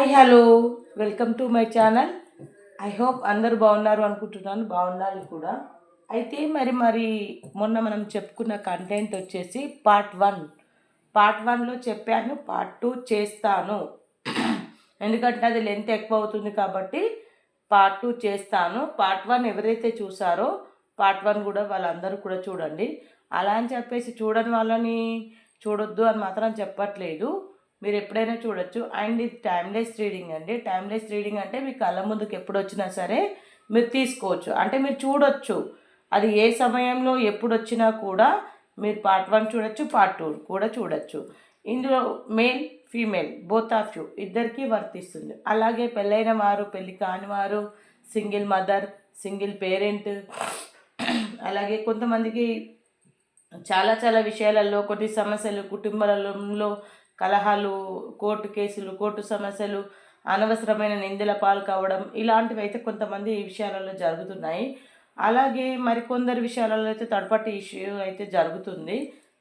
Hi hello welcome to my channel I hope అందరు బాగున్నారు అనుకుంటున్నాను. బాగుండాలి కూడా. అయితే మరి మరి మొన్న మనం చెప్పుకున్న కంటెంట్ వచ్చేసి పార్ట్ వన్ పార్ట్ వన్లో చెప్పాను పార్ట్ టూ చేస్తాను. ఎందుకంటే అది లెంత్ ఎక్కువ అవుతుంది కాబట్టి పార్ట్ టూ చేస్తాను. పార్ట్ వన్ ఎవరైతే చూసారో పార్ట్ వన్ కూడా వాళ్ళందరూ కూడా చూడండి. అలా అని చెప్పేసి చూడని వాళ్ళని చూడొద్దు అని మాత్రం చెప్పట్లేదు. మీరు ఎప్పుడైనా చూడొచ్చు. అండ్ ఇది టైమ్లెస్ రీడింగ్ అండి. టైమ్లెస్ రీడింగ్ అంటే మీ కళ్ళ ముందుకు ఎప్పుడు వచ్చినా సరే మీరు తీసుకోవచ్చు. అంటే మీరు చూడొచ్చు. అది ఏ సమయంలో ఎప్పుడు వచ్చినా కూడా మీరు పార్ట్ వన్ చూడొచ్చు పార్ట్ టూ కూడా చూడొచ్చు. ఇందులో male female both of you ఇద్దరికీ వర్తిస్తుంది. అలాగే పెళ్ళైన వారు పెళ్ళి కాని వారు సింగిల్ మదర్ సింగిల్ పేరెంట్ అలాగే కొంతమందికి చాలా చాలా విషయాలలో కొన్ని సమస్యలు కుటుంబాలలో కలహాలు కోర్టు కేసులు కోర్టు సమస్యలు అనవసరమైన నిందల పాలు కావడం ఇలాంటివి అయితే కొంతమంది ఈ విషయాలలో జరుగుతున్నాయి. అలాగే మరికొందరు విషయాలలో అయితే తడపటి ఇష్యూ అయితే జరుగుతుంది.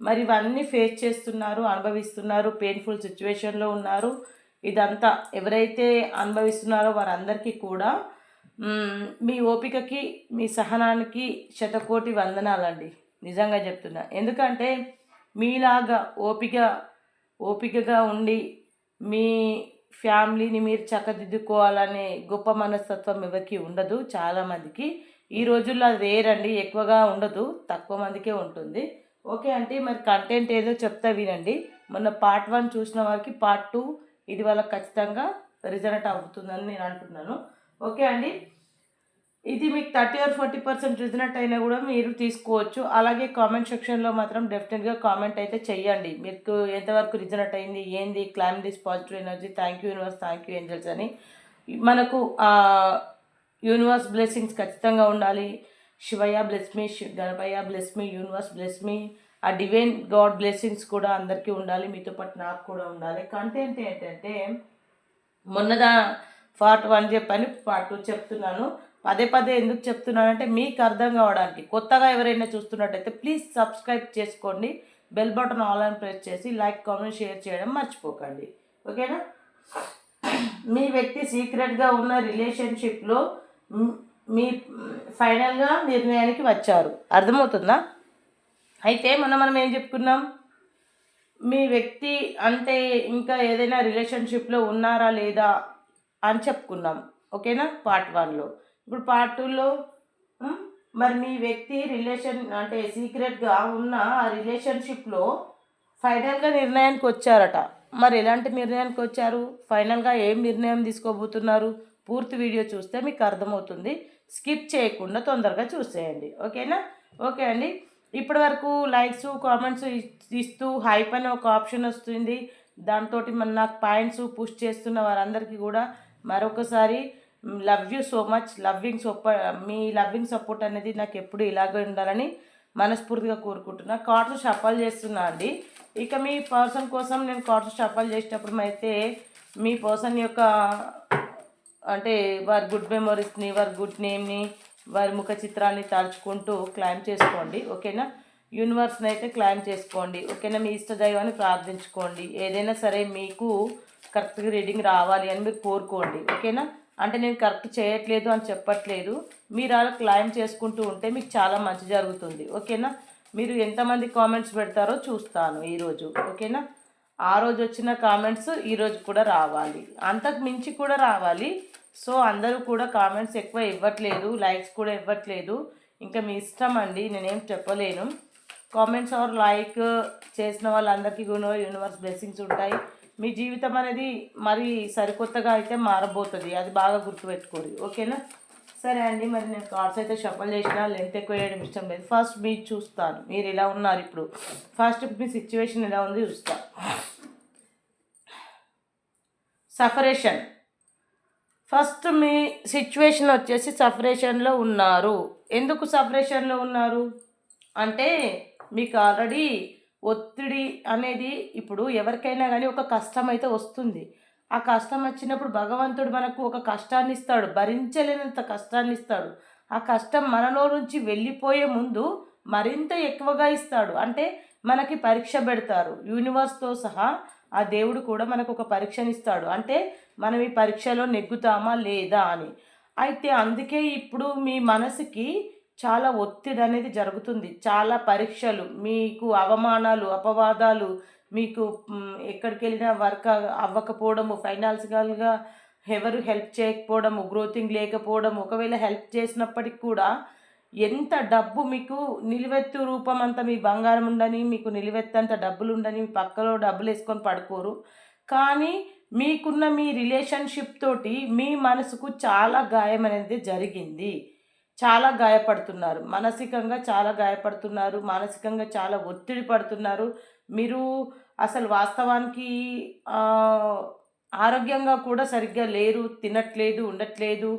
మరి ఇవన్నీ ఫేస్ చేస్తున్నారు అనుభవిస్తున్నారు పెయిన్ఫుల్ సిచ్యువేషన్లో ఉన్నారు. ఇదంతా ఎవరైతే అనుభవిస్తున్నారో వారందరికీ కూడా మీ ఓపికకి మీ సహనానికి శతకోటి వందనాలండి. నిజంగా చెప్తున్నా. ఎందుకంటే మీలాగా ఓపిక ఓపికగా ఉండి మీ ఫ్యామిలీని మీరు చక్కదిద్దుకోవాలనే గొప్ప మనస్తత్వం ఎవరికి ఉండదు చాలామందికి ఈ రోజుల్లో అది రేరండి ఎక్కువగా ఉండదు తక్కువ మందికే ఉంటుంది. ఓకే అంటే మరి కంటెంట్ ఏదో చెప్తా వినండి. మొన్న పార్ట్ వన్ చూసిన వారికి పార్ట్ టూ ఇది వాళ్ళకి ఖచ్చితంగా రిజల్ట్ అవుతుందని నేను అంటున్నాను. ఓకే అండి ఇది మీకు thirty or forty percent resonate అయినా కూడా మీరు తీసుకోవచ్చు. అలాగే కామెంట్ సెక్షన్లో మాత్రం డెఫినెట్గా కామెంట్ అయితే చెయ్యండి. మీకు ఎంతవరకు రిజనెట్ అయింది ఏంది claim this positive energy thank you universe thank you angels అని మనకు యూనివర్స్ బ్లెస్సింగ్స్ ఖచ్చితంగా ఉండాలి. Shivayya bless me Ganapayya bless me universe bless me ఆ డివైన్ గాడ్ బ్లెస్సింగ్స్ కూడా అందరికీ ఉండాలి. మీతో పాటు నాకు కూడా ఉండాలి. కంటెంట్ ఏంటంటే మొన్నదా పార్ట్ వన్ చెప్పని పార్ట్ టూ చెప్తున్నాను. పదే పదే ఎందుకు చెప్తున్నానంటే మీకు అర్థం కావడానికి. కొత్తగా ఎవరైనా చూస్తున్నట్టయితే ప్లీజ్ సబ్స్క్రైబ్ చేసుకోండి. బెల్ బటన్ ఆన్లైన్ ప్రెస్ చేసి లైక్ కామెంట్ షేర్ చేయడం మర్చిపోకండి. ఓకేనా? మీ వ్యక్తి సీక్రెట్గా ఉన్న రిలేషన్షిప్లో మీ ఫైనల్గా నిర్ణయానికి వచ్చారు. అర్థమవుతుందా? అయితే మనం మనం ఏం చెప్పుకున్నాం? మీ వ్యక్తి అంటే ఇంకా ఏదైనా రిలేషన్షిప్లో ఉన్నారా లేదా అని చెప్పుకున్నాం. ఓకేనా? పార్ట్ వన్లో. ఇప్పుడు పార్ట్ టూలో మరి మీ వ్యక్తి రిలేషన్ అంటే సీక్రెట్గా ఉన్న ఆ రిలేషన్షిప్లో ఫైనల్గా నిర్ణయానికి వచ్చారట. మరి ఎలాంటి నిర్ణయానికి వచ్చారు? ఫైనల్గా ఏం నిర్ణయం తీసుకోబోతున్నారు? పూర్తి వీడియో చూస్తే మీకు అర్థమవుతుంది. స్కిప్ చేయకుండా తొందరగా చూసేయండి. ఓకేనా? ఓకే అండి. ఇప్పటి వరకు లైక్స్ కామెంట్స్ ఇస్తూ హైప్ అనే ఒక ఆప్షన్ వస్తుంది. దాంతో మన నాకు పాయింట్స్ పుష్ చేస్తున్న వారందరికీ కూడా మరొకసారి love you so much loving సొప్ప మీ లవ్వింగ్ సపోర్ట్ అనేది నాకు ఎప్పుడు ఇలాగే ఉండాలని మనస్ఫూర్తిగా కోరుకుంటున్నా. కార్డ్స్ షఫల్ చేస్తున్నా అండి. ఇక మీ పర్సన్ కోసం నేను కార్డ్స్ షఫల్ చేసేటప్పుడు అయితే మీ పర్సన్ యొక్క అంటే వారి గుడ్ మెమొరీస్ని వారి గుడ్ నేమ్ని వారి ముఖ చిత్రాన్ని తలుచుకుంటూ క్లైమ్ చేసుకోండి ఓకేనా? యూనివర్స్ని అయితే క్లైమ్ చేసుకోండి ఓకేనా? మీ ఇష్ట దైవాన్ని ప్రార్థించుకోండి. ఏదైనా సరే మీకు కరెక్ట్గా రీడింగ్ రావాలి అని మీరు కోరుకోండి ఓకేనా? అంటే నేను కరెక్ట్ చేయట్లేదు అని చెప్పట్లేదు. మీరు అలా క్లైమ్ చేసుకుంటూ ఉంటే మీకు చాలా మంచి జరుగుతుంది. ఓకేనా? మీరు ఎంతమంది కామెంట్స్ పెడతారో చూస్తాను ఈరోజు. ఓకేనా? ఆ రోజు వచ్చిన కామెంట్స్ ఈరోజు కూడా రావాలి. అంతకు మించి కూడా రావాలి. సో అందరూ కూడా కామెంట్స్ ఎక్కువ ఇవ్వట్లేదు. లైక్స్ కూడా ఇవ్వట్లేదు. ఇంకా మీ ఇష్టం అండి. నేనేం చెప్పలేను. కామెంట్స్ ఆర్ లైక్ చేసిన వాళ్ళందరికీ కూడా యూనివర్స్ బ్లెస్సింగ్స్ ఉంటాయి. మీ జీవితం అనేది మరి సరికొత్తగా అయితే మారబోతుంది. అది బాగా గుర్తుపెట్టుకోరు ఓకేనా? సరే అండి మరి నేను కార్డ్స్ అయితే షఫల్ చేసిన లెంత్ ఎక్కువ వేయడం ఇష్టం లేదు. ఫస్ట్ మీరు చూస్తాను. మీరు ఎలా ఉన్నారు ఇప్పుడు? ఫస్ట్ మీ సిచ్యువేషన్ ఎలా ఉంది చూస్తా. సఫరేషన్. ఫస్ట్ మీ సిచ్యువేషన్ వచ్చేసి సఫరేషన్లో ఉన్నారు. ఎందుకు సఫరేషన్లో ఉన్నారు? అంటే మీకు ఆల్రెడీ ఒత్తిడి అనేది ఇప్పుడు ఎవరికైనా కానీ ఒక కష్టం అయితే వస్తుంది. ఆ కష్టం వచ్చినప్పుడు భగవంతుడు మనకు ఒక కష్టాన్ని ఇస్తాడు. భరించలేనంత కష్టాన్ని ఇస్తాడు. ఆ కష్టం మనలో నుంచి వెళ్ళిపోయే ముందు మరింత ఎక్కువగా ఇస్తాడు. అంటే మనకి పరీక్ష పెడతారు. యూనివర్స్తో సహా ఆ దేవుడు కూడా మనకు ఒక పరీక్షనిస్తాడు అంటే మనం ఈ పరీక్షలో నెగ్గుతామా లేదా అని. అయితే అందుకే ఇప్పుడు మీ మనసుకి చాలా ఒత్తిడి అనేది జరుగుతుంది. చాలా పరీక్షలు మీకు అవమానాలు అపవాదాలు మీకు ఎక్కడికి వెళ్ళినా వర్క్ అవ్వకపోవడము ఫైనాన్షియల్గా ఎవరు హెల్ప్ చేయకపోవడము గ్రోతింగ్ లేకపోవడం ఒకవేళ హెల్ప్ చేసినప్పటికి కూడా ఎంత డబ్బు మీకు నిలువెత్తు రూపం అంత మీ బంగారం ఉండని మీకు నిలువెత్తంత డబ్బులు ఉండని మీ పక్కలో డబ్బులు వేసుకొని పడుకోరు. కానీ మీకున్న మీ రిలేషన్షిప్ తోటి మీ మనసుకు చాలా గాయం అనేది జరిగింది. చాలా గాయపడుతున్నారు. మానసికంగా చాలా గాయపడుతున్నారు. మానసికంగా చాలా ఒత్తిడి పడుతున్నారు. మీరు అసలు వాస్తవానికి ఆరోగ్యంగా కూడా సరిగ్గా లేరు తినట్లేదు ఉండట్లేదు.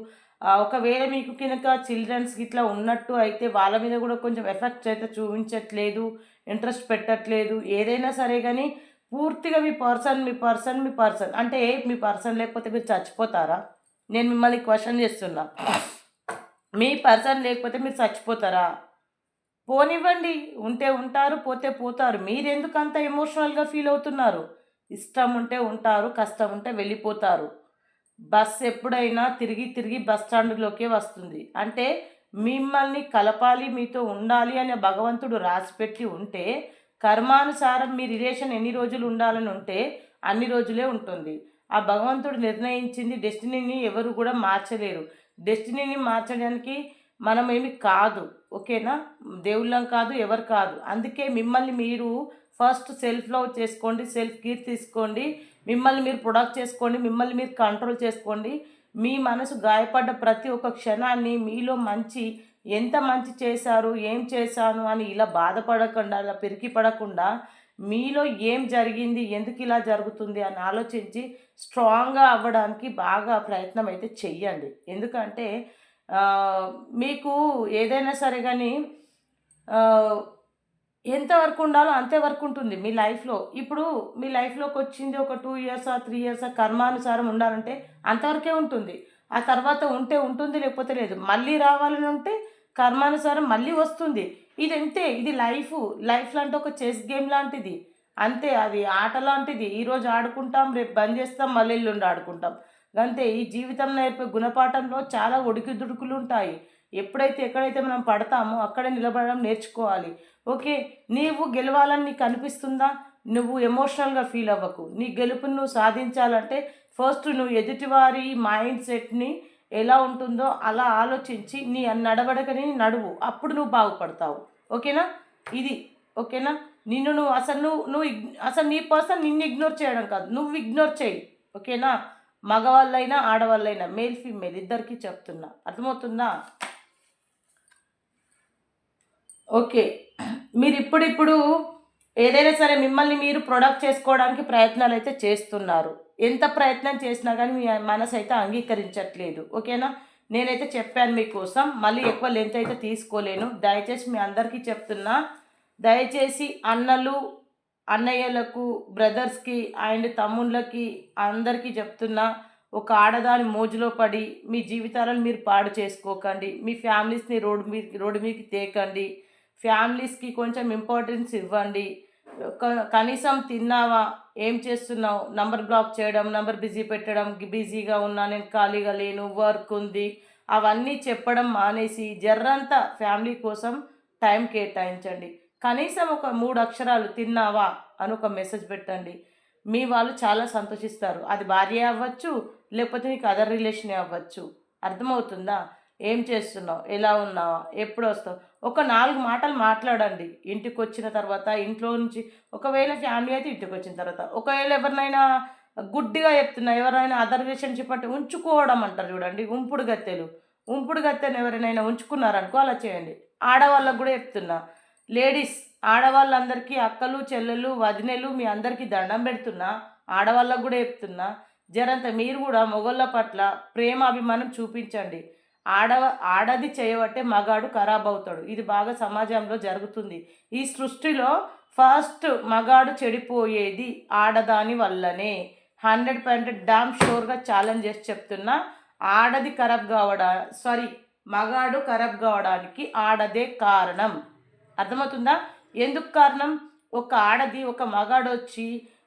ఒకవేళ మీకు కనుక చిల్డ్రన్స్ ఇట్లా ఉన్నట్టు అయితే వాళ్ళ మీద కూడా కొంచెం ఎఫెక్ట్ అయితే చూపించట్లేదు ఇంట్రెస్ట్ పెట్టట్లేదు. ఏదైనా సరే కానీ పూర్తిగా మీ పర్సన్ మీ పర్సన్ మీ పర్సన్ అంటే మీ పర్సన్ లేకపోతే మీరు చచ్చిపోతారా? నేను మిమ్మల్ని క్వశ్చన్ చేస్తున్నా. మీ పర్సన్ లేకపోతే మీరు చచ్చిపోతారా? పోనివ్వండి ఉంటే ఉంటారు పోతే పోతారు. మీరెందుకు అంత ఎమోషనల్గా ఫీల్ అవుతున్నారు? ఇష్టం ఉంటే ఉంటారు కష్టం ఉంటే వెళ్ళిపోతారు. బస్ ఎప్పుడైనా తిరిగి తిరిగి బస్ స్టాండ్లోకే వస్తుంది. అంటే మిమ్మల్ని కలపాలి మీతో ఉండాలి అనే భగవంతుడు రాసిపెట్టి ఉంటే కర్మానుసారం మీ రిలేషన్ ఎన్ని రోజులు ఉండాలని ఉంటే అన్ని రోజులే ఉంటుంది. ఆ భగవంతుడు నిర్ణయించింది డెస్టినీని ఎవరు కూడా మార్చలేరు. డెస్టినీని మార్చడానికి మనం ఏమి కాదు ఓకేనా? దేవుళ్ళం కాదు ఎవరు కాదు. అందుకే మిమ్మల్ని మీరు ఫస్ట్ సెల్ఫ్ లవ్ చేసుకోండి సెల్ఫ్ కేర్ తీసుకోండి. మిమ్మల్ని మీరు ప్రొడక్ట్ చేసుకోండి మిమ్మల్ని మీరు కంట్రోల్ చేసుకోండి. మీ మనసు గాయపడ్డ ప్రతి ఒక్క క్షణాన్ని మీలో మంచి ఎంత మంచి చేశారు ఏం చేశాను అని ఇలా బాధపడకుండా అలా పిరికి పడకుండా మీలో ఏం జరిగింది ఎందుకు ఇలా జరుగుతుంది అని ఆలోచించి స్ట్రాంగ్గా అవ్వడానికి బాగా ప్రయత్నం అయితే చెయ్యండి. ఎందుకంటే మీకు ఏదైనా సరే కానీ ఎంతవరకు ఉండాలో అంతవరకు ఉంటుంది మీ లైఫ్లో. ఇప్పుడు మీ లైఫ్లోకి వచ్చింది ఒక టూ ఇయర్స్ ఆ త్రీ ఇయర్స్ కర్మానుసారం ఉండాలంటే అంతవరకే ఉంటుంది. ఆ తర్వాత ఉంటే ఉంటుంది లేకపోతే లేదు. మళ్ళీ రావాలని ఉంటే కర్మానుసారం మళ్ళీ వస్తుంది. ఇది అంతే ఇది లైఫ్. లైఫ్ లాంటి ఒక చెస్ గేమ్ లాంటిది. అంతే అది ఆట లాంటిది ఈరోజు ఆడుకుంటాం రేపు బంద్ చేస్తాం మళ్ళీ ఎల్లుండి ఆడుకుంటాం. అంతే ఈ జీవితం నేర్పే గుణపాఠంలో చాలా ఒడికిదుడుకులు ఉంటాయి. ఎప్పుడైతే ఎక్కడైతే మనం పడతామో అక్కడే నిలబడడం నేర్చుకోవాలి. ఓకే నీవు గెలవాలని నీకు అనిపిస్తుందా? నువ్వు ఎమోషనల్గా ఫీల్ అవ్వకు. నీ గెలుపును నువ్వు సాధించాలంటే ఫస్ట్ నువ్వు ఎదుటివారి మైండ్ సెట్ని ఎలా ఉంటుందో అలా ఆలోచించి నీ నడవడకని నడువు. అప్పుడు నువ్వు బాగుపడతావు. ఓకేనా? ఇది. ఓకేనా? నిన్ను నువ్వు అసలు నువ్వు నువ్వు ఇగ్- అసలు నీ పర్సన్ నిన్ను ఇగ్నోర్ చేయడం కాదు. నువ్వు ఇగ్నోర్ చేయి. ఓకేనా? మగవాళ్ళైనా ఆడవాళ్ళైనా మేల్ ఫీమేల్ ఇద్దరికి చెప్తున్నా. అర్థమవుతుందా? ఓకే. మీరు ఇప్పుడిప్పుడు ఏదైనా సరే మిమ్మల్ని మీరు ప్రొడక్ట్ చేసుకోవడానికి ప్రయత్నాలు అయితే చేస్తున్నారు. ఎంత ప్రయత్నం చేసినా కానీ మీ మనసు అయితే అంగీకరించట్లేదు. ఓకేనా? నేనైతే చెప్పాను మీకోసం. మళ్ళీ ఎక్కువ లెంత్ అయితే తీసుకోలేను. దయచేసి మీ అందరికీ చెప్తున్నా. దయచేసి అన్నలు అన్నయ్యలకు బ్రదర్స్కి అండ్ తమ్ముళ్ళకి అందరికీ చెప్తున్నా ఒక ఆడదాని మోజులో పడి మీ జీవితాలను మీరు పాడు చేసుకోకండి. మీ ఫ్యామిలీస్ని రోడ్డు మీద రోడ్డు మీదకి తేకండి. ఫ్యామిలీస్కి కొంచెం ఇంపార్టెన్స్ ఇవ్వండి. కనీసం తిన్నావా ఏం చేస్తున్నావు నంబర్ బ్లాక్ చేయడం నంబర్ బిజీ పెట్టడం బిజీగా ఉన్నా నేను ఖాళీగా లేను వర్క్ ఉంది అవన్నీ చెప్పడం మానేసి జర్రంతా ఫ్యామిలీ కోసం టైం కేటాయించండి. కనీసం ఒక మూడు అక్షరాలు తిన్నావా అని ఒక మెసేజ్ పెట్టండి. మీ వాళ్ళు చాలా సంతోషిస్తారు. అది భార్య అవ్వచ్చు లేకపోతే నీకు అదర్ రిలేషన్ అవ్వచ్చు. అర్థమవుతుందా? ఏం చేస్తున్నావు? ఎలా ఉన్నావా? ఎప్పుడు వస్తావు? ఒక నాలుగు మాటలు మాట్లాడండి. ఇంటికి వచ్చిన తర్వాత ఇంట్లో నుంచి ఒకవేళ ఫ్యామిలీ అయితే ఇంటికి వచ్చిన తర్వాత. ఒకవేళ ఎవరినైనా గుడ్డిగా చెప్తున్నా ఎవరైనా అదర్ రిలేషన్షిప్ అంటే ఉంచుకోవడం అంటారు చూడండి ఉంపుడు గత్తెలు. ఉంపుడు గత్తెను ఎవరైనా ఉంచుకున్నారనుకో అలా చేయండి. ఆడవాళ్ళకు కూడా చెప్తున్నా లేడీస్ ఆడవాళ్ళందరికీ అక్కలు చెల్లెలు వదినెలు మీ అందరికీ దండం పెడుతున్నా ఆడవాళ్ళకు కూడా చెప్తున్నా. జరంత మీరు కూడా మొగళ్ళ పట్ల ప్రేమ అభిమానం చూపించండి. ఆడ ఆడది చేయబట్టే మగాడు ఖరాబ్ అవుతాడు ఇది బాగా సమాజంలో జరుగుతుంది. ఈ సృష్టిలో ఫస్ట్ మగాడు చెడిపోయేది ఆడదాని వల్లనే. హండ్రెడ్ పర్సెంట్ డామ్ షోర్గా ఛాలెంజ్ చేసి చెప్తున్నా ఆడది ఖరాబ్ కావడా సారీ మగాడు ఖరాబ్ కావడానికి ఆడదే కారణం. అర్థమవుతుందా? ఎందుకు కారణం? ఒక ఆడది ఒక మగాడు వచ్చి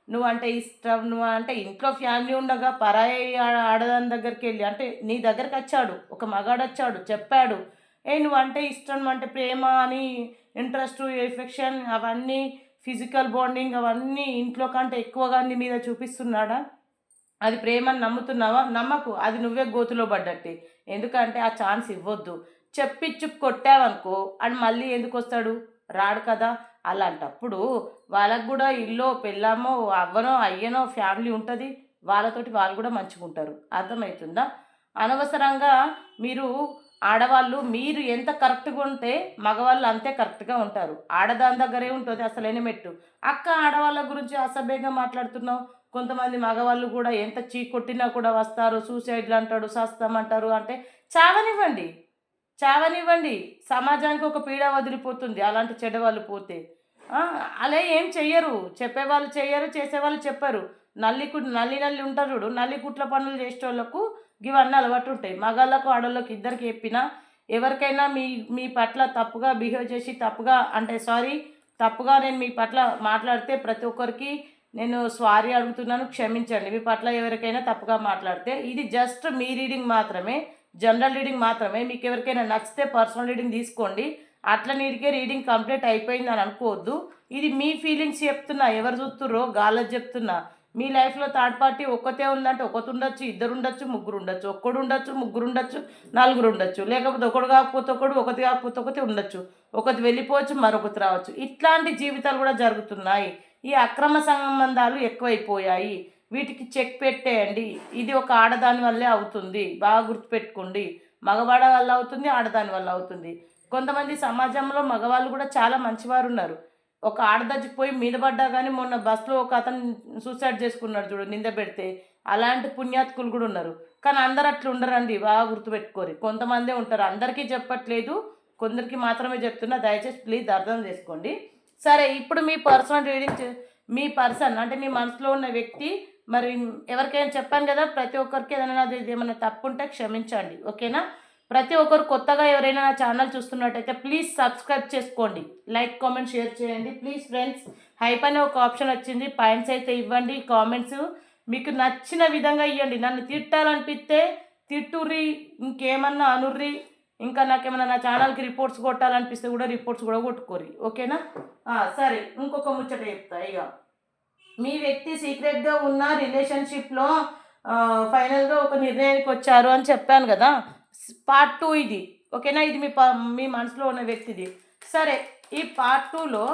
నువ్వంటే ఇష్టం నువ్వు అంటే ఇంట్లో ఫ్యామిలీ ఉండగా పరాయి ఆడదాని దగ్గరికి వెళ్ళి అంటే నీ దగ్గరికి వచ్చాడు ఒక మగాడు వచ్చాడు చెప్పాడు. ఏ నువ్వంటే ఇష్టం అంటే ప్రేమ అని ఇంట్రెస్ట్ ఎఫెక్షన్ అవన్నీ ఫిజికల్ బాండింగ్ అవన్నీ ఇంట్లో కంటే ఎక్కువగా నీ మీద చూపిస్తున్నాడా? అది ప్రేమని నమ్ముతున్నావా? నమ్మకు. అది నువ్వే గోతులో పడ్డట్టే. ఎందుకంటే ఆ ఛాన్స్ ఇవ్వద్దు. చెప్పిచ్చు కొట్టావనుకో అని మళ్ళీ ఎందుకు వస్తాడు? రాడు కదా. అలాంటప్పుడు వాళ్ళకు కూడా ఇల్లు పెళ్ళామో అవ్వనో అయ్యనో ఫ్యామిలీ ఉంటుంది. వాళ్ళతోటి వాళ్ళు కూడా మంచిగా ఉంటారు అర్థమవుతుందా అనవసరంగా మీరు ఆడవాళ్ళు మీరు ఎంత కరెక్ట్గా ఉంటే మగవాళ్ళు అంతే కరెక్ట్గా ఉంటారు. ఆడదాని దగ్గరే ఉంటుంది అసలైన మెట్టు. అక్క ఆడవాళ్ళ గురించి అసభ్యంగా మాట్లాడుతున్నావు. కొంతమంది మగవాళ్ళు కూడా ఎంత చీ కొట్టినా కూడా వస్తారు సూసైడ్లు అంటాడు సస్తామంటారు అంటే చావనివ్వండి. చావనివ్వండి. సమాజానికి ఒక పీడ వదిలిపోతుంది. అలాంటి చెడ్డవాళ్ళు పోతే. అలా ఏం చెయ్యరు. చెప్పేవాళ్ళు చెయ్యరు చేసేవాళ్ళు చెప్పరు. నల్లి నల్లి నల్లి ఉంటారు చూడు. నల్లి కుట్ల పనులు చేసేటోళ్ళకు ఇవన్నీ అలవాటు ఉంటాయి. మగాళ్ళకు ఆడవాళ్ళకి ఇద్దరికి చెప్పినా ఎవరికైనా మీ మీ పట్ల తప్పుగా బిహేవ్ చేసి తప్పుగా అంటే సారీ తప్పుగా నేను మీ పట్ల మాట్లాడితే ప్రతి ఒక్కరికి నేను సారీ అడుగుతున్నాను క్షమించండి. మీ పట్ల ఎవరికైనా తప్పుగా మాట్లాడితే ఇది జస్ట్ మీ రీడింగ్ మాత్రమే. జనరల్ రీడింగ్ మాత్రమే. మీకు ఎవరికైనా నచ్చితే పర్సనల్ రీడింగ్ తీసుకోండి. అట్లా నీడికే రీడింగ్ కంప్లీట్ అయిపోయింది అని అనుకోవద్దు. ఇది మీ ఫీలింగ్స్ చెప్తున్నా ఎవరు చూస్తుర్రో గాళ్ళకి చెప్తున్నా. మీ లైఫ్లో థర్డ్ పార్టీ ఒక్కతే ఉందంటే ఒకటి ఉండొచ్చు ఇద్దరు ఉండొచ్చు ముగ్గురు ఉండొచ్చు. ఒక్కడు ఉండొచ్చు ముగ్గురు ఉండొచ్చు నలుగురు ఉండొచ్చు. లేకపోతే ఒకడు కాకపోతే ఒకడు ఒకటి కాకపోతే ఒకటి ఉండొచ్చు. ఒకటి వెళ్ళిపోవచ్చు మరొకటి రావచ్చు. ఇట్లాంటి జీవితాలు కూడా జరుగుతున్నాయి. ఈ అక్రమ సంబంధాలు ఎక్కువైపోయాయి. వీటికి చెక్ పెట్టేయండి. ఇది ఒక ఆడదాని వల్లే అవుతుంది. బాగా గుర్తుపెట్టుకోండి. మగవాడ వల్ల అవుతుంది ఆడదాని వల్ల అవుతుంది. కొంతమంది సమాజంలో మగవాళ్ళు కూడా చాలా మంచివారు ఉన్నారు. ఒక ఆడదచ్చికి పోయి మీద పడ్డా కానీ మొన్న బస్సులో ఒక అతను సూసైడ్ చేసుకున్నాడు చూడు నింద పెడితే. అలాంటి పుణ్యాత్కులు కూడా ఉన్నారు. కానీ అందరు అట్లా ఉండరండి. బాగా గుర్తుపెట్టుకోరు. కొంతమందే ఉంటారు. అందరికీ చెప్పట్లేదు. కొందరికి మాత్రమే చెప్తున్నా. దయచేసి ప్లీజ్ అర్థం చేసుకోండి. సరే ఇప్పుడు మీ పర్సనల్ రీడింగ్ చే- మీ పర్సన్ అంటే మీ మనసులో ఉన్న వ్యక్తి మరి ఎవరికైనా చెప్పాను కదా ప్రతి ఒక్కరికి ఏదైనా ఏమైనా తప్పు ఉంటే క్షమించండి ఓకేనా? ప్రతి ఒక్కరు కొత్తగా ఎవరైనా నా ఛానల్ చూస్తున్నట్టయితే ప్లీజ్ సబ్స్క్రైబ్ చేసుకోండి లైక్ కామెంట్ షేర్ చేయండి. ప్లీజ్ ఫ్రెండ్స్ హైప్ అనే ఒక ఆప్షన్ వచ్చింది పాయింట్స్ అయితే ఇవ్వండి కామెంట్స్ మీకు నచ్చిన విధంగా ఇవ్వండి నన్ను తిట్టాలనిపిస్తే తిట్టుర్రి ఇంకేమన్నా అనుర్రి ఇంకా నాకేమన్నా నా ఛానల్కి రిపోర్ట్స్ కొట్టాలనిపిస్తే కూడా రిపోర్ట్స్ కూడా కొట్టుకోరి ఓకేనా? సరే ఇంకొక ముచ్చట చెప్తా ఇక మీ వ్యక్తి సీక్రెట్గా ఉన్న రిలేషన్షిప్లో ఫైనల్గా ఒక నిర్ణయానికి వచ్చారు అని చెప్పాను కదా. పార్ట్ టూ ఇది. ఓకేనా? ఇది మీ ప మీ మనసులో ఉన్న వ్యక్తిది. సరే ఈ పార్ట్ టూలో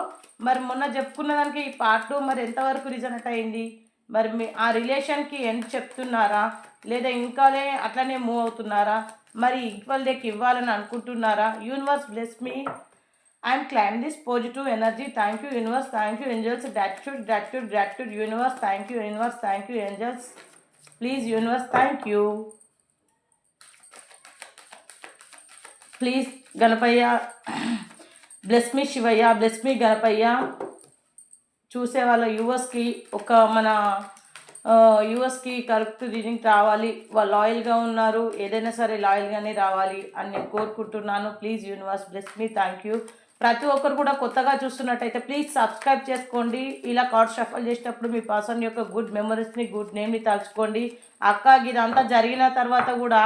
మరి మొన్న చెప్పుకున్న దానికి ఈ పార్ట్ టూ మరి ఎంతవరకు రిజనెట్ అయింది? మరి మీ ఆ రిలేషన్కి ఎంత చెప్తున్నారా? లేదా ఇంకానే అట్లనే మూవ్ అవుతున్నారా? మరి ఈక్వల్ డేకి ఇవ్వాలని అనుకుంటున్నారా? Universe bless me. I'm claim this positive energy thank you universe thank you angels gratitude gratitude gratitude universe thank you universe thank you angels please universe thank you please Ganapayya bless me Shivayya bless me Ganapayya చూసే వాళ్ళ యూఎస్కి ఒక మన యూఎస్కి correct reading రావాలి. వాళ్ళు లాయల్గా ఉన్నారు. ఏదైనా సరే లాయల్గానే రావాలి అని నేను కోరుకుంటున్నాను. Please universe bless me thank you ప్రతి ఒక్కరు కూడా కొత్తగా చూస్తున్నట్టయితే ప్లీజ్ సబ్స్క్రైబ్ చేసుకోండి. ఇలా కార్డ్ షఫల్ చేసేటప్పుడు మీ పర్సన్ యొక్క గుడ్ మెమరీస్ని గుడ్ నేమ్ని తలుచుకోండి. అక్క ఇదంతా జరిగిన తర్వాత కూడా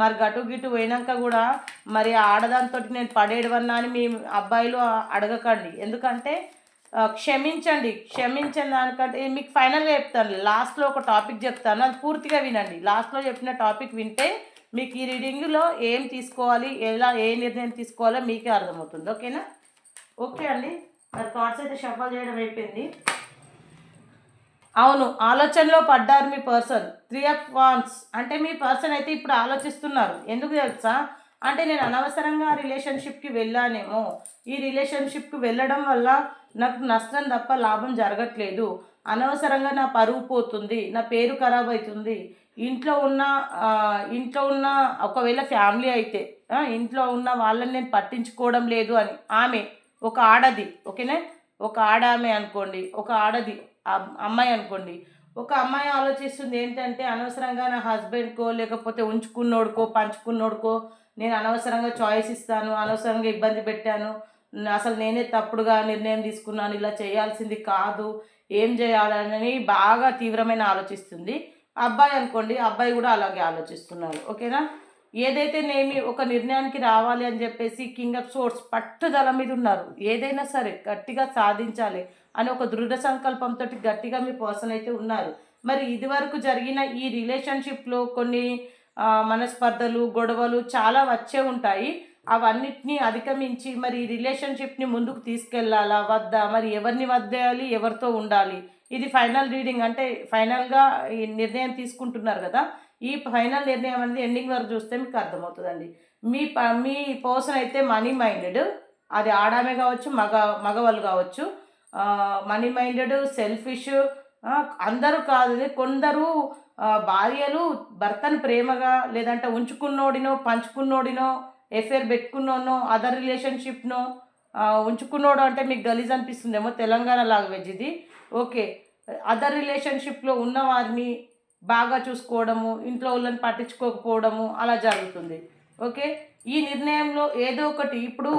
మరి గటు గిటు పోయినాక కూడా మరి ఆడదాంతో నేను పడేయడవన్నా అని మీ అబ్బాయిలు అడగకండి. ఎందుకంటే క్షమించండి. క్షమించండి దానికంటే మీకు ఫైనల్గా చెప్తాను. లాస్ట్లో ఒక టాపిక్ చెప్తాను. అది పూర్తిగా వినండి. లాస్ట్లో చెప్పిన టాపిక్ వింటే మీకు ఈ రీడింగ్లో ఏం తీసుకోవాలి ఎలా ఏ నిర్ణయం తీసుకోవాలో మీకే అర్థమవుతుంది. ఓకేనా? ఓకే అండి. మరి కార్డ్స్ అయితే షఫల్ చేయడం అయిపోయింది. అవును ఆలోచనలో పడ్డారు మీ పర్సన్ త్రీ ఆఫ్ వాన్స్ అంటే మీ పర్సన్ అయితే ఇప్పుడు ఆలోచిస్తున్నారు. ఎందుకు తెలుసా? అంటే నేను అనవసరంగా రిలేషన్షిప్కి వెళ్ళానేమో. ఈ రిలేషన్షిప్కి వెళ్ళడం వల్ల నాకు నష్టం తప్ప లాభం జరగట్లేదు. అనవసరంగా నా పరువు పోతుంది నా పేరు ఖరాబ్ అవుతుంది. ఇంట్లో ఉన్న ఇంట్లో ఉన్న ఒకవేళ ఫ్యామిలీ అయితే ఇంట్లో ఉన్న వాళ్ళని నేను పట్టించుకోవడం లేదు అని. ఆమె ఒక ఆడది ఓకేనా? ఒక ఆడ ఆమె అనుకోండి ఒక ఆడది అమ్మాయి అనుకోండి. ఒక అమ్మాయి ఆలోచిస్తుంది ఏంటంటే అనవసరంగా నా హస్బెండ్కో లేకపోతే ఉంచుకున్నోడుకో పంచుకున్నోడుకో నేను అనవసరంగా చాయిస్ ఇస్తాను అనవసరంగా ఇబ్బంది పెట్టాను అసలు నేనే తప్పుడుగా నిర్ణయం తీసుకున్నాను ఇలా చేయాల్సింది కాదు ఏం చేయాలని బాగా తీవ్రమైన ఆలోచిస్తుంది. అబ్బాయి అనుకోండి అబ్బాయి కూడా అలాగే ఆలోచిస్తున్నారు ఓకేనా? ఏదైతే నేమి ఒక నిర్ణయానికి రావాలి అని చెప్పేసి కింగ్ ఆఫ్ సోర్స్ పట్టుదల మీద ఉన్నారు ఏదైనా సరే గట్టిగా సాధించాలి అని ఒక దృఢ సంకల్పంతో గట్టిగా మీ పర్సన్ అయితే ఉన్నారు. మరి ఇదివరకు జరిగిన ఈ రిలేషన్షిప్లో కొన్ని మనస్పర్ధలు గొడవలు చాలా వచ్చే ఉంటాయి. అవన్నిటినీ అధిగమించి మరి ఈ రిలేషన్షిప్ని ముందుకు తీసుకెళ్ళాలా? వద్దా? మరి ఎవరిని వద్దేయాలి ఎవరితో ఉండాలి? ఇది ఫైనల్ రీడింగ్ అంటే ఫైనల్గా ఈ నిర్ణయం తీసుకుంటున్నారు కదా ఈ ఫైనల్ నిర్ణయం అనేది ఎండింగ్ వరకు చూస్తే మీకు అర్థమవుతుందండి. మీ ప మీ పర్సన్ అయితే మనీ మైండెడ్ అది ఆడామే కావచ్చు మగ మగవాళ్ళు కావచ్చు మనీ మైండెడ్ సెల్ఫిష్ అందరూ కాదు కొందరు భార్యలు భర్తను ప్రేమగా లేదంటే ఉంచుకున్నోడినో పంచుకున్నోడినో ఎఫేర్ పెట్టుకున్నోనో అదర్ రిలేషన్షిప్నో ఉంచుకున్నోడు అంటే మీకు గలీజ్ అనిపిస్తుందేమో తెలంగాణ లాంగ్వేజ్ ఇది. ఓకే. అదర్ రిలేషన్షిప్లో ఉన్న వారిని బాగా చూసుకోవడము ఇంట్లో వాళ్ళని పట్టించుకోకపోవడము అలా జరుగుతుంది. ఓకే. ఈ నిర్ణయంలో ఏదో ఒకటి ఇప్పుడు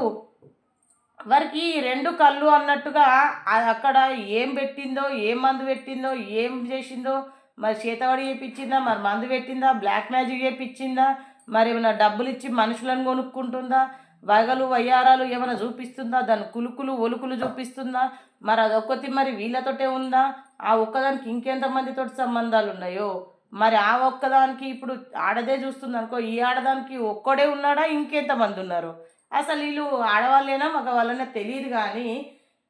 వారికి రెండు కళ్ళు అన్నట్టుగా అక్కడ ఏం పెట్టిందో ఏం మందు పెట్టిందో ఏం చేసిందో మరి చేతవాడి చేపించిందా మరి మందు పెట్టిందా బ్లాక్ మ్యాజిక్ చేపించిందా మరి ఏమైనా డబ్బులు ఇచ్చి మనుషులను కొనుక్కుంటుందా వగలు వయ్యారాలు ఏమైనా చూపిస్తుందా? దాని కులుకులు ఒలుకులు చూపిస్తుందా? మరి అదొక్కటి మరి వీళ్ళతోటే ఉందా? ఆ ఒక్కదానికి ఇంకెంతమందితో సంబంధాలు ఉన్నాయో మరి ఆ ఒక్కదానికి ఇప్పుడు ఆడదే చూస్తుంది అనుకో ఈ ఆడదానికి ఒక్కడే ఉన్నాడా? ఇంకెంతమంది ఉన్నారు అసలు వీళ్ళు ఆడవాళ్ళైనా మగవాళ్ళైనా తెలియదు కానీ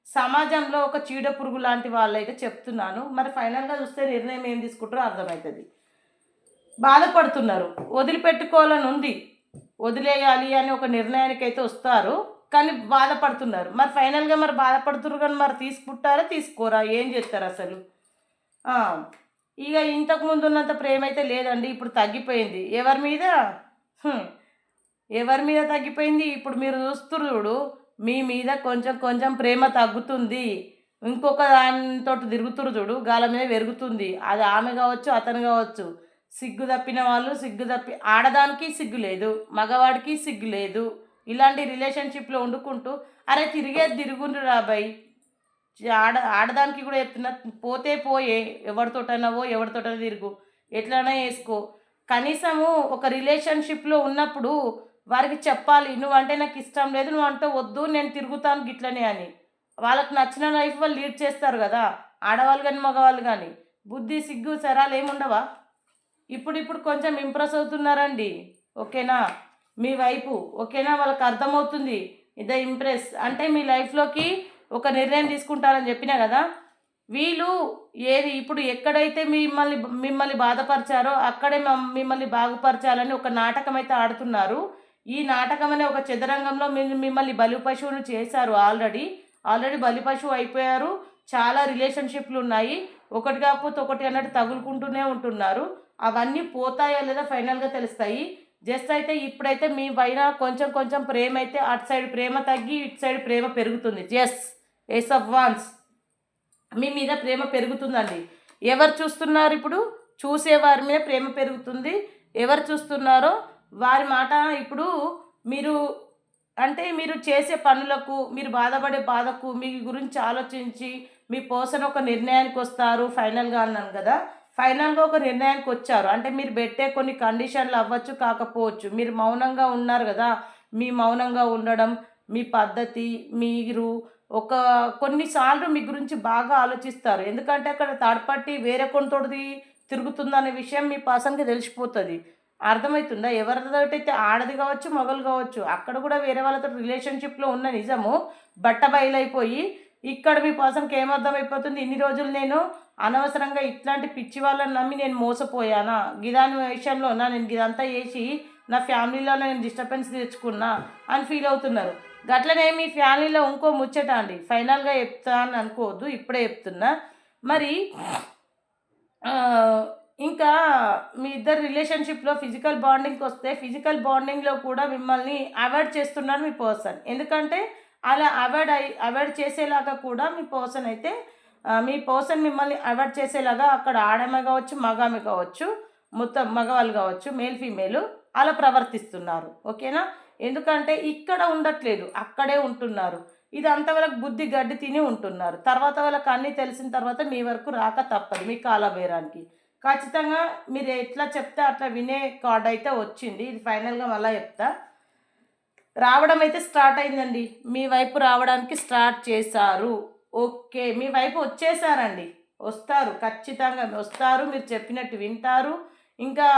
సమాజంలో ఒక చీడ పురుగు లాంటి వాళ్ళైతే చెప్తున్నాను. మరి ఫైనల్గా చూస్తే నిర్ణయం ఏం తీసుకుంటారో అర్థమవుతుంది. బాధపడుతున్నారు. వదిలిపెట్టుకోవాలని ఉంది. వదిలేయాలి అని ఒక నిర్ణయానికి అయితే వస్తారు. కానీ బాధపడుతున్నారు. మరి ఫైనల్గా మరి బాధపడుతున్నారు కానీ మరి తీసుకుంటారా తీసుకోరా? ఏం చేస్తారు అసలు? ఇక ఇంతకు ముందు ఉన్నంత ప్రేమ అయితే లేదండి. ఇప్పుడు తగ్గిపోయింది. ఎవరి మీద? ఎవరి మీద తగ్గిపోయింది? ఇప్పుడు మీరు చూస్తున్నారు చూడు. మీ మీద కొంచెం కొంచెం ప్రేమ తగ్గుతుంది. ఇంకొక దానితో తిరుగుతురు చూడు. గాల మీద పెరుగుతుంది. అది ఆమె కావచ్చు అతను కావచ్చు. సిగ్గు తప్పిన వాళ్ళు సిగ్గు తప్పి ఆడదానికి సిగ్గు లేదు మగవాడికి సిగ్గు లేదు. ఇలాంటి రిలేషన్షిప్లో వండుకుంటూ అరే తిరిగేది తిరుగుండు రాబాయ్ ఆడ ఆడదానికి కూడా చెప్తున్నా పోతే పోయే ఎవరితోటైనా పో ఎవరితోటైనా తిరుగు ఎట్లైనా వేసుకో కనీసము ఒక రిలేషన్షిప్లో ఉన్నప్పుడు వారికి చెప్పాలి నువ్వంటే నాకు ఇష్టం లేదు నువ్వు అంటే వద్దు నేను తిరుగుతాను గిట్లనే అని. వాళ్ళకి నచ్చిన లైఫ్ వాళ్ళు లీడ్ చేస్తారు కదా ఆడవాళ్ళు కానీ మగవాళ్ళు కానీ బుద్ధి సిగ్గు సరాలు ఏముండవా? ఇప్పుడు ఇప్పుడు కొంచెం ఇంప్రెస్ అవుతున్నారండి. ఓకేనా? మీ వైపు. ఓకేనా? వాళ్ళకి అర్థమవుతుంది. The empress. అంటే మీ లైఫ్లోకి ఒక నిర్ణయం తీసుకుంటారని చెప్పినా కదా వీళ్ళు ఏది ఇప్పుడు ఎక్కడైతే మిమ్మల్ని మిమ్మల్ని బాధపరిచారో అక్కడే మిమ్మల్ని బాగుపరచాలని ఒక నాటకం అయితే ఆడుతున్నారు. ఈ నాటకం అనే ఒక చదరంగంలో మీ- మిమ్మల్ని బలి పశువును చేశారు ఆల్రెడీ. ఆల్రెడీ బలి పశువు అయిపోయారు. చాలా రిలేషన్షిప్లు ఉన్నాయి. ఒకటి కాకపోతే ఒకటి అన్నట్టు తగులుకుంటూనే ఉంటున్నారు. అవన్నీ పోతాయో లేదా ఫైనల్గా తెలుస్తాయి. జస్ట్ అయితే ఇప్పుడైతే మీ పైన కొంచెం కొంచెం ప్రేమ అయితే అటు సైడ్ ప్రేమ తగ్గి ఇటు సైడ్ ప్రేమ పెరుగుతుంది. జస్ ఎస్ ఆఫ్ వాన్స్ మీ మీద ప్రేమ పెరుగుతుందండి. ఎవరు చూస్తున్నారు ఇప్పుడు? చూసే వారి మీద ప్రేమ పెరుగుతుంది. ఎవరు చూస్తున్నారో? వారి మాట ఇప్పుడు మీరు అంటే మీరు చేసే పనులకు మీరు బాధపడే బాధకు మీ గురించి ఆలోచించి మీ పర్సన్ ఒక నిర్ణయానికి వస్తారు ఫైనల్గా అన్నాను కదా. ఫైనల్గా ఒక నిర్ణయానికి వచ్చారు. అంటే మీరు పెట్టే కొన్ని కండిషన్లు అవ్వచ్చు కాకపోవచ్చు. మీరు మౌనంగా ఉన్నారు కదా మీ మౌనంగా ఉండడం మీ పద్ధతి మీరు ఒక కొన్నిసార్లు మీ గురించి బాగా ఆలోచిస్తారు. ఎందుకంటే అక్కడ థర్డ్ పార్టీ వేరే కొనతోటి తిరుగుతుందనే విషయం మీ పర్సన్కి తెలిసిపోతుంది. అర్థమవుతుందా? ఎవరితోటైతే ఆడది కావచ్చు మొగలు కావచ్చు అక్కడ కూడా వేరే వాళ్ళతో రిలేషన్షిప్లో ఉన్న నిజము బట్ట బయలైపోయి ఇక్కడ మీ పర్సన్కి ఏమర్థమైపోతుంది? ఇన్ని రోజులు నేను అనవసరంగా ఇట్లాంటి పిచ్చి వాళ్ళని నమ్మి నేను మోసపోయానా? గిదాని విషయంలో నా నేను గిదంతా చేసి నా ఫ్యామిలీలో నేను డిస్టర్బెన్స్ తెచ్చుకున్నా అని ఫీల్ అవుతున్నారు. గట్లనే మీ ఫ్యామిలీలో ఇంకో ముచ్చట అండి. ఫైనల్గా చెప్తా అని అనుకోవద్దు ఇప్పుడే చెప్తున్నా. మరి ఇంకా మీ ఇద్దరు రిలేషన్షిప్లో ఫిజికల్ బాండింగ్కి వస్తే ఫిజికల్ బాండింగ్లో కూడా మిమ్మల్ని అవాయిడ్ చేస్తున్నారు మీ పర్సన్. ఎందుకంటే అలా అవాయిడ్ అయి అవాయిడ్ చేసేలాగా కూడా మీ పర్సన్ అయితే మీ పర్సన్ మిమ్మల్ని అవాయిడ్ చేసేలాగా అక్కడ ఆడమే కావచ్చు మగామె కావచ్చు మొత్తం మగవాళ్ళు కావచ్చు మేల్ ఫీమేల్ అలా ప్రవర్తిస్తున్నారు. ఓకేనా? ఎందుకంటే ఇక్కడ ఉండట్లేదు అక్కడే ఉంటున్నారు. ఇది అంతవరకు బుద్ధి గడ్డి తిని ఉంటున్నారు. తర్వాత వాళ్ళకి అన్నీ తెలిసిన తర్వాత మీ వరకు రాక తప్పదు మీ కాలబేరానికి ఖచ్చితంగా మీరు ఎట్లా చెప్తే అట్లా వినే కార్డ్ అయితే వచ్చింది. ఇది ఫైనల్గా మళ్ళీ చెప్తా. రావడం అయితే స్టార్ట్ అయిందండి. మీ వైపు రావడానికి స్టార్ట్ చేశారు. ఓకే మీ వైపు వచ్చేసారండి. వస్తారు ఖచ్చితంగా వస్తారు మీరు చెప్పినట్టు వింటారు. ఇంకా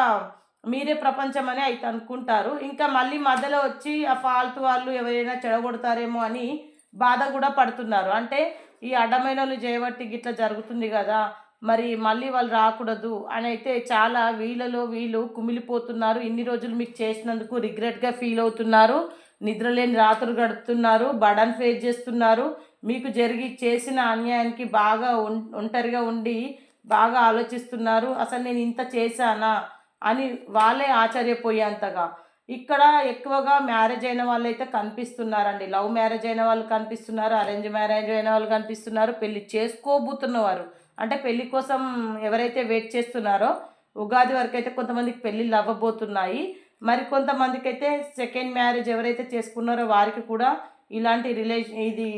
మీరే ప్రపంచం అని అయితే అనుకుంటారు. ఇంకా మళ్ళీ మధ్యలో వచ్చి ఆ ఫాల్తు వాళ్ళు ఎవరైనా చెడగొడతారేమో అని బాధ కూడా పడుతున్నారు. అంటే ఈ అడ్డమైన వాళ్ళు చేయబట్టి గిట్లా జరుగుతుంది కదా మరి మళ్ళీ వాళ్ళు రాకూడదు అని అయితే చాలా వీళ్ళలో వీళ్ళు కుమిలిపోతున్నారు. ఇన్ని రోజులు మీకు చేసినందుకు రిగ్రెట్గా ఫీల్ అవుతున్నారు. నిద్రలేని రాత్రులు గడుపుతున్నారు బడన్ ఫేస్ చేస్తున్నారు. మీకు జరిగి చేసిన అన్యాయానికి బాగా ఒం- ఒంటరిగా ఉండి బాగా ఆలోచిస్తున్నారు. అసలు నేను ఇంత చేశానా అని వాళ్ళే ఆశ్చర్యపోయేంతగా. ఇక్కడ ఎక్కువగా మ్యారేజ్ అయిన వాళ్ళు అయితే కనిపిస్తున్నారండి. లవ్ మ్యారేజ్ అయిన వాళ్ళు కనిపిస్తున్నారు. అరేంజ్ మ్యారేజ్ అయిన వాళ్ళు కనిపిస్తున్నారు. పెళ్ళి చేసుకోబోతున్నవారు. అంటే పెళ్ళి కోసం ఎవరైతే వెయిట్ చేస్తున్నారో ఉగాది వరకు అయితే కొంతమందికి పెళ్ళిళ్ళు అవ్వబోతున్నాయి. మరి కొంతమందికి అయితే సెకండ్ మ్యారేజ్ ఎవరైతే చేసుకున్నారో వారికి కూడా ఇలాంటి రిలేషన్ ఇది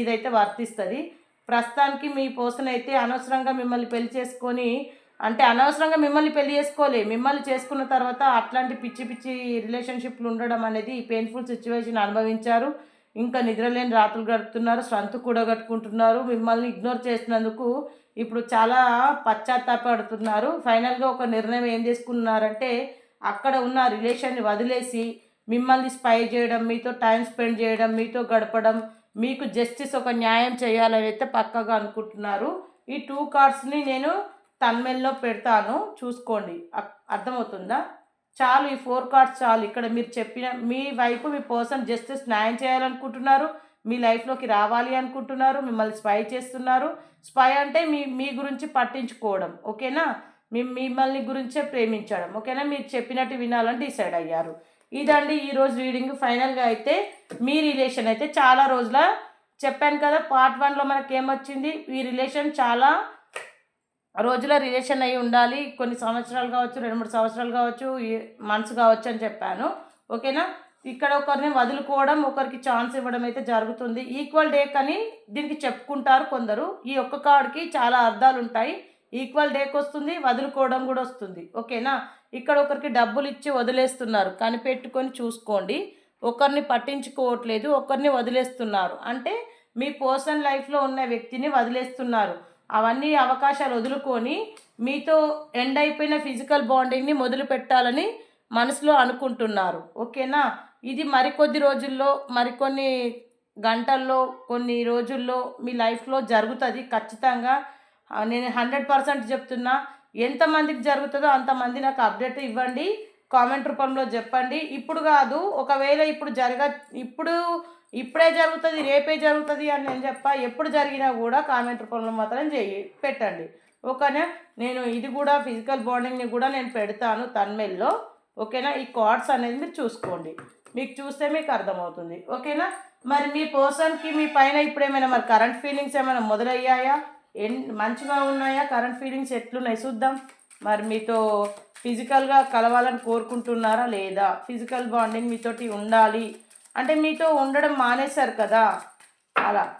ఇదైతే వర్తిస్తుంది. ప్రస్తుతానికి మీ పోసన అయితే అనవసరంగా మిమ్మల్ని పెళ్ళి చేసుకొని అంటే అనవసరంగా మిమ్మల్ని పెళ్ళి చేసుకోలే మిమ్మల్ని చేసుకున్న తర్వాత అట్లాంటి పిచ్చి పిచ్చి రిలేషన్షిప్లు ఉండడం అనేది పెయిన్ఫుల్ సిచ్యువేషన్ అనుభవించారు. ఇంకా నిద్రలేని రాత్రులు గడుపుతున్నారు స్ట్రెంత్ కూడా కట్టుకుంటున్నారు. మిమ్మల్ని ఇగ్నోర్ చేసినందుకు ఇప్పుడు చాలా పశ్చాత్తాపడుతున్నారు. ఫైనల్గా ఒక నిర్ణయం ఏం తీసుకున్నారంటే అక్కడ ఉన్న రిలేషన్ని వదిలేసి మిమ్మల్ని స్పై చేయడం మీతో టైం స్పెండ్ చేయడం మీతో గడపడం మీకు జస్టిస్ ఒక న్యాయం చేయాలని అయితే పక్కగా అనుకుంటున్నారు. ఈ టూ కార్డ్స్ని నేను తన్మెల్లో పెడతాను. చూసుకోండి. అర్థమవుతుందా? చాలు ఈ ఫోర్ కార్డ్స్ చాలు. ఇక్కడ మీరు చెప్పిన మీ వైపు మీ పర్సన్ జస్టిస్ న్యాయం చేయాలనుకుంటున్నారు. మీ లైఫ్లోకి రావాలి అనుకుంటున్నారు. మిమ్మల్ని స్పై చేస్తున్నారు. స్పై అంటే మీ మీ గురించి పట్టించుకోవడం. ఓకేనా? మీ మిమ్మల్ని గురించే ప్రేమించడం. ఓకేనా? మీరు చెప్పినట్టు వినాలని డిసైడ్ అయ్యారు. ఇదండి ఈరోజు రీడింగ్ ఫైనల్గా అయితే మీ రిలేషన్ అయితే చాలా రోజుల చెప్పాను కదా పార్ట్ వన్లో మనకి ఏమొచ్చింది? ఈ రిలేషన్ చాలా రోజుల రిలేషన్ అయి ఉండాలి. కొన్ని సంవత్సరాలు కావచ్చు రెండు మూడు సంవత్సరాలు కావచ్చు మంత్స్ కావచ్చు అని చెప్పాను. ఓకేనా? ఇక్కడ ఒకరిని వదులుకోవడం ఒకరికి ఛాన్స్ ఇవ్వడం అయితే జరుగుతుంది. ఈక్వల్ డే కానీ దీనికి చెప్పుకుంటారు కొందరు. ఈ ఒక్క కార్డ్కి చాలా అర్థాలు ఉంటాయి ఈక్వల్ డేకి వస్తుంది వదులుకోవడం కూడా వస్తుంది. ఓకేనా? ఇక్కడ ఒకరికి డబ్బులు ఇచ్చి వదిలేస్తున్నారు. కనిపెట్టుకొని చూసుకోండి. ఒకరిని పట్టించుకోవట్లేదు ఒకరిని వదిలేస్తున్నారు. అంటే మీ పర్సనల్ లైఫ్లో ఉన్న వ్యక్తిని వదిలేస్తున్నారు. అవన్నీ అవకాశాలు వదులుకొని మీతో ఎండ్ అయిపోయిన ఫిజికల్ బాండింగ్ని మొదలు పెట్టాలని మనసులో అనుకుంటున్నారు. ఓకేనా? ఇది మరికొద్ది రోజుల్లో మరికొన్ని గంటల్లో కొన్ని రోజుల్లో మీ లైఫ్లో జరుగుతుంది ఖచ్చితంగా. నేను హండ్రెడ్ పర్సెంట్ చెప్తున్నా. ఎంతమందికి జరుగుతుందో అంతమంది నాకు అప్డేట్ ఇవ్వండి. కామెంట్ రూపంలో చెప్పండి. ఇప్పుడు కాదు ఒకవేళ ఇప్పుడు జరగ ఇప్పుడు ఇప్పుడే జరుగుతుంది రేపే జరుగుతుంది అని నేను చెప్ప. ఎప్పుడు జరిగినా కూడా కామెంట్ రూపంలో మాత్రం చేయి పెట్టండి. ఓకేనా? నేను ఇది కూడా ఫిజికల్ బాండింగ్ని కూడా నేను పెడతాను తన్మెల్లో. ఓకేనా? ఈ కార్డ్స్ అనేది మీరు చూసుకోండి. మీకు చూస్తే మీకు అర్థమవుతుంది. ఓకేనా? మరి మీ పర్సన్కి మీ పైన ఇప్పుడు ఏమైనా మరి కరెంట్ ఫీలింగ్స్ ఏమైనా మొదలయ్యాయా? ఎన్ మంచిగా ఉన్నాయా కరెంట్ ఫీలింగ్స్ ఎట్లున్నాయి? చూద్దాం. మరి మీతో ఫిజికల్గా కలవాలని కోరుకుంటున్నారా లేదా? ఫిజికల్ బాండింగ్ మీతోటి ఉండాలి. అంటే మీతో ఉండడం మానేశారు కదా? అలా.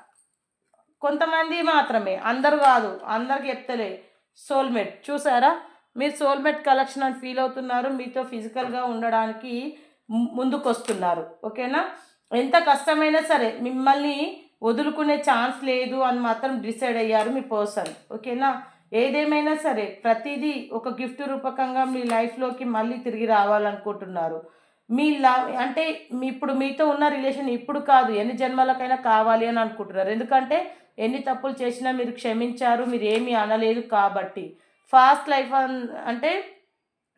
కొంతమంది మాత్రమే. అందరు కాదు. అందరికి చెప్తలే. సోల్మేట్ చూసారా? మీరు సోల్మేట్ కలెక్షన్ అని ఫీల్ అవుతున్నారు. మీతో ఫిజికల్గా ఉండడానికి ముందుకొస్తున్నారు. ముందుకు వస్తున్నారు ఓకేనా? ఎంత కష్టమైనా సరే మిమ్మల్ని వదులుకునే ఛాన్స్ లేదు అని మాత్రం డిసైడ్ అయ్యారు మీ పర్సన్. ఓకేనా? ఏదేమైనా సరే ప్రతిదీ ఒక గిఫ్ట్ రూపకంగా మీ లైఫ్లోకి మళ్ళీ తిరిగి రావాలనుకుంటున్నారు. మీ లవ్ అంటే మీ ఇప్పుడు మీతో ఉన్న రిలేషన్ ఇప్పుడు కాదు ఎన్ని జన్మలకైనా కావాలి అని అనుకుంటున్నారు. ఎందుకంటే ఎన్ని తప్పులు చేసినా మీరు క్షమించారు మీరు ఏమీ అనలేదు కాబట్టి. ఫాస్ట్ లైఫ్ అన్- అంటే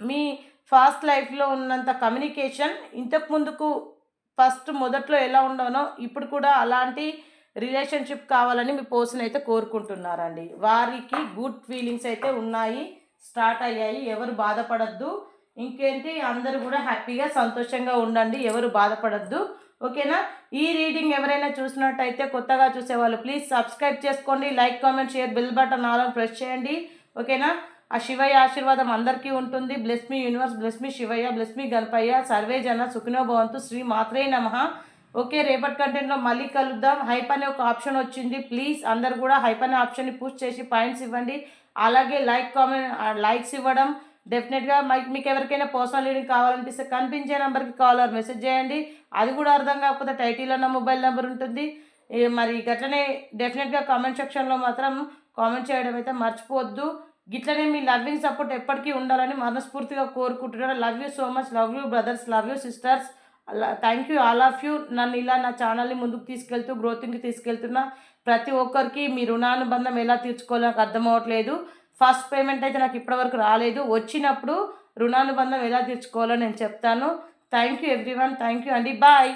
మీ ఫాస్ట్ లైఫ్లో ఉన్నంత కమ్యూనికేషన్ ఇంతకు ముందుకు ఫస్ట్ మొదట్లో ఎలా ఉండనో ఇప్పుడు కూడా అలాంటి రిలేషన్షిప్ కావాలని మీ పర్సన్ అయితే కోరుకుంటున్నారండి. వారికి గుడ్ ఫీలింగ్స్ అయితే ఉన్నాయి స్టార్ట్ అయ్యాయి ఎవరు బాధపడద్దు. ఇంకేంటి అందరూ కూడా హ్యాపీగా సంతోషంగా ఉండండి ఎవరు బాధపడద్దు. ఓకేనా? ఈ రీడింగ్ ఎవరైనా చూసినట్టయితే కొత్తగా చూసేవాళ్ళు ప్లీజ్ సబ్స్క్రైబ్ చేసుకోండి like comment share bell button all press చేయండి. ఓకేనా? ఆ శివయ్య ఆశీర్వాదం అందరికీ ఉంటుంది. Bless me universe bless me Shivayya bless me Ganapayya survey జన సుఖినో భవంతు శ్రీ మాత్రే నమ. ఓకే రేపటి కంటెంట్లో మళ్ళీ కలుద్దాం. హైప్ అనే ఒక ఆప్షన్ వచ్చింది. ప్లీజ్ అందరు కూడా హైప్ అనే ఆప్షన్ని పుష్ చేసి పాయింట్స్ ఇవ్వండి. అలాగే లైక్ కామెంట్ లైక్స్ ఇవ్వడం. డెఫినెట్గా మైక్ మీకు ఎవరికైనా పర్సనల్ రీడింగ్ కావాలనిపిస్తే కనిపించే నెంబర్కి కాల్ ఆర్ మెసేజ్ చేయండి. అది కూడా అర్థం కాకపోతే టైటిల్లో నా మొబైల్ నెంబర్ ఉంటుంది. మరి గట్లనే డెఫినెట్గా కామెంట్ సెక్షన్లో మాత్రం కామెంట్ చేయడం అయితే మర్చిపోవద్దు. గిట్లనే మీ లవ్వింగ్ సపోర్ట్ ఎప్పటికీ ఉండాలని మనస్ఫూర్తిగా కోరుకుంటున్నాను. Love you so much love you brothers love you sisters అలా thank you all of you నన్ను ఇలా నా ఛానల్ని ముందుకు తీసుకెళ్తూ గ్రోతింగ్కి తీసుకెళ్తున్నా ప్రతి ఒక్కరికి మీ రుణానుబంధం ఎలా తీర్చుకోవాలో నాకు అర్థం అవ్వట్లేదు. ఫస్ట్ పేమెంట్ అయితే నాకు ఇప్పటివరకు రాలేదు. వచ్చినప్పుడు రుణానుబంధం ఎలా తీర్చుకోవాలో నేను చెప్తాను. Thank you everyone thank you అండి. బాయ్